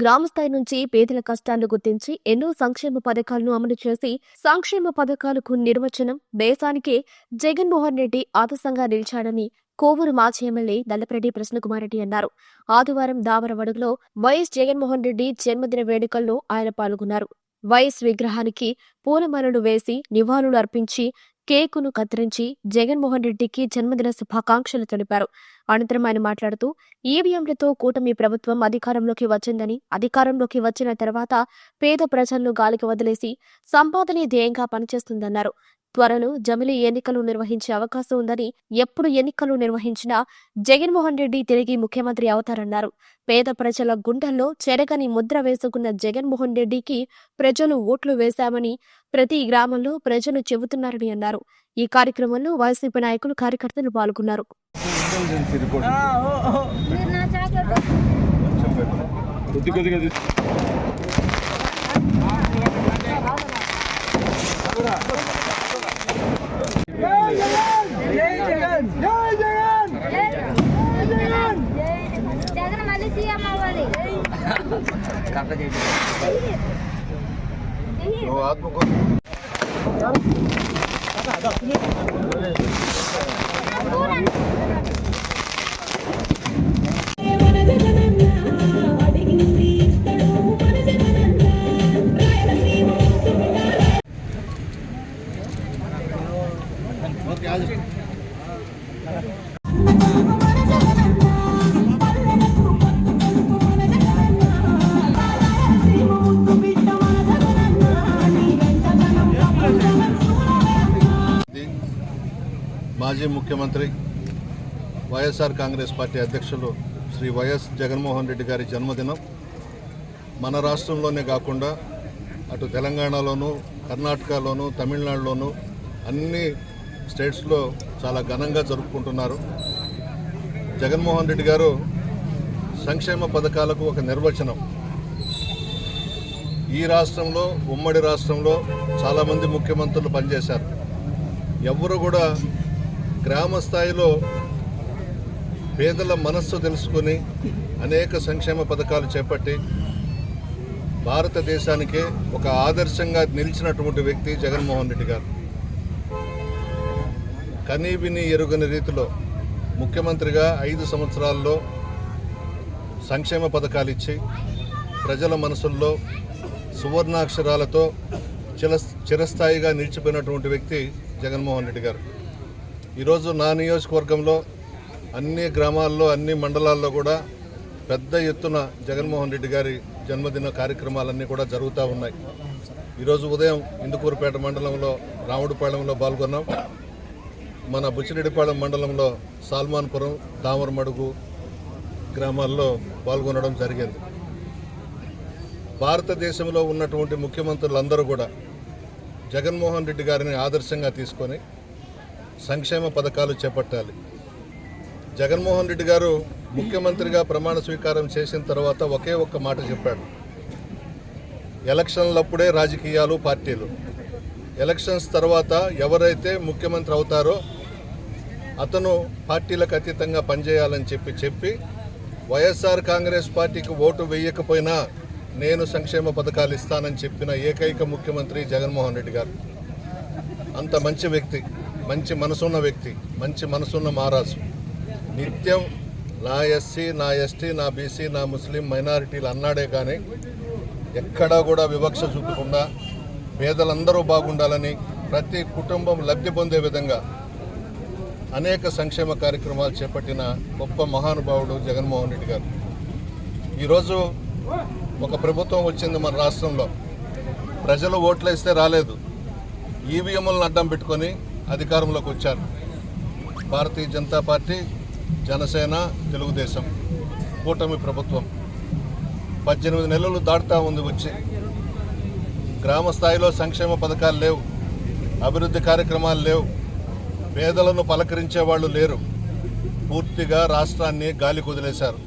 గ్రామస్థాయి నుంచి పేదల కష్టాలను గుర్తించి ఎన్నో సంక్షేమ పథకాలను అమలు చేసి సంక్షేమ పథకాలకు నిర్వచనం దేశానికే జగన్మోహన్ రెడ్డి ఆదర్శంగా నిలిచాడని కోవూరు మాజీ ఎమ్మెల్యే దల్లపరెడ్డి ప్రసన్నకుమార్ రెడ్డి అన్నారు. ఆదివారం దావరవడుగులో వైఎస్ జగన్మోహన్ రెడ్డి జన్మదిన వేడుకల్లో ఆయన పాల్గొన్నారు. వైఎస్ విగ్రహానికి పూలమాలలు వేసి నివాళులు అర్పించి కేకును కత్తిరించి జగన్మోహన్ రెడ్డికి జన్మదిన శుభాకాంక్షలు తెలిపారు. అనంతరం ఆయన మాట్లాడుతూ ఈవీఎంలతో కూటమి ప్రభుత్వం అధికారంలోకి వచ్చిందని అధికారంలోకి వచ్చిన తర్వాత పేద ప్రజలను గాలికి వదిలేసి సంపాదనే ధ్యేయంగా పనిచేస్తుందన్నారు. త్వరలో జమిలి ఎన్నికలు నిర్వహించే అవకాశం ఉందని ఎప్పుడు ఎన్నికలు నిర్వహించినా జగన్మోహన్ రెడ్డి తిరిగి ముఖ్యమంత్రి అవుతారన్నారు. పేద ప్రజల గుండెల్లో చెరగని ముద్ర వేసుకున్న జగన్మోహన్ రెడ్డికి ప్రజలు ఓట్లు వేశామని ప్రతి గ్రామంలో ప్రజలు చెబుతున్నారని అన్నారు. ఈ కార్యక్రమంలో వైసీపీ నాయకులు కార్యకర్తలు పాల్గొన్నారు. కొద్ది నువ్వు ఆత్మకు మాజీ ముఖ్యమంత్రి వైఎస్ఆర్ కాంగ్రెస్ పార్టీ అధ్యక్షులు శ్రీ వైఎస్ జగన్మోహన్ రెడ్డి గారి జన్మదినం మన రాష్ట్రంలోనే కాకుండా అటు తెలంగాణలోను కర్ణాటకలోను తమిళనాడులోను అన్ని స్టేట్స్లో చాలా ఘనంగా జరుపుకుంటున్నారు. జగన్మోహన్ రెడ్డి గారు సంక్షేమ పథకాలకు ఒక నిర్వచనం. ఈ రాష్ట్రంలో ఉమ్మడి రాష్ట్రంలో చాలామంది ముఖ్యమంత్రులు పనిచేశారు. ఎవరు కూడా గ్రామ స్థాయిలో పేదల మనస్సు తెలుసుకొని అనేక సంక్షేమ పథకాలు చేపట్టి భారతదేశానికే ఒక ఆదర్శంగా నిలిచినటువంటి వ్యక్తి జగన్మోహన్ రెడ్డి గారు. కనీ విని ఎరుగని రీతిలో ముఖ్యమంత్రిగా ఐదు సంవత్సరాల్లో సంక్షేమ పథకాలు ఇచ్చి ప్రజల మనసుల్లో సువర్ణాక్షరాలతో చిర చిరస్థాయిగా నిలిచిపోయినటువంటి వ్యక్తి జగన్మోహన్ రెడ్డి గారు. ఈరోజు నా నియోజకవర్గంలో అన్ని గ్రామాల్లో అన్ని మండలాల్లో కూడా పెద్ద ఎత్తున జగన్మోహన్ రెడ్డి గారి జన్మదిన కార్యక్రమాలన్నీ కూడా జరుగుతూ ఉన్నాయి. ఈరోజు ఉదయం ఇందుకూరుపేట మండలంలో రాముడిపాళెంలో పాల్గొన్నాం. మన బుచ్చిరెడ్డిపాళెం మండలంలో సాల్మాన్పురం దామరమడుగు గ్రామాల్లో పాల్గొనడం జరిగింది. భారతదేశంలో ఉన్నటువంటి ముఖ్యమంత్రులందరూ కూడా జగన్మోహన్ రెడ్డి గారిని ఆదర్శంగా తీసుకొని సంక్షేమ పథకాలు చేపట్టాలి. జగన్మోహన్ రెడ్డి గారు ముఖ్యమంత్రిగా ప్రమాణ స్వీకారం చేసిన తర్వాత ఒకే ఒక్క మాట చెప్పాడు. ఎలక్షన్లప్పుడే రాజకీయాలు పార్టీలు. ఎలక్షన్స్ తర్వాత ఎవరైతే ముఖ్యమంత్రి అవుతారో అతను పార్టీలకు అతీతంగా పనిచేయాలని చెప్పి చెప్పి వైఎస్ఆర్ కాంగ్రెస్ పార్టీకి ఓటు వేయకపోయినా నేను సంక్షేమ పథకాలు ఇస్తానని చెప్పిన ఏకైక ముఖ్యమంత్రి జగన్మోహన్ రెడ్డి గారు. అంత మంచి వ్యక్తి. మంచి మనసున్న వ్యక్తి మంచి మనసున్న మహారాజు. నిత్యం నా ఎస్సీ నా ఎస్టీ నా బీసీ నా ముస్లిం మైనారిటీలు అన్నాడే కానీ ఎక్కడా కూడా వివక్ష చూపకుండా పేదలందరూ బాగుండాలని ప్రతి కుటుంబం లబ్ధి పొందే విధంగా అనేక సంక్షేమ కార్యక్రమాలు చేపట్టిన గొప్ప మహానుభావుడు జగన్మోహన్ రెడ్డి గారు. ఈరోజు ఒక ప్రభుత్వం వచ్చింది మన రాష్ట్రంలో. ప్రజలు ఓట్లు వేస్తే రాలేదు. ఈవీఎంలను అడ్డం పెట్టుకొని అధికారంలోకి వచ్చారు. భారతీయ జనతా పార్టీ జనసేన తెలుగుదేశం కూటమి ప్రభుత్వం పద్దెనిమిది నెలలు దాటుతా ఉంది వచ్చి. గ్రామ స్థాయిలో సంక్షేమ పథకాలు లేవు అభివృద్ధి కార్యక్రమాలు లేవు పేదలను పలకరించే వాళ్ళు లేరు. పూర్తిగా రాష్ట్రాన్ని గాలి కుదిలేశారు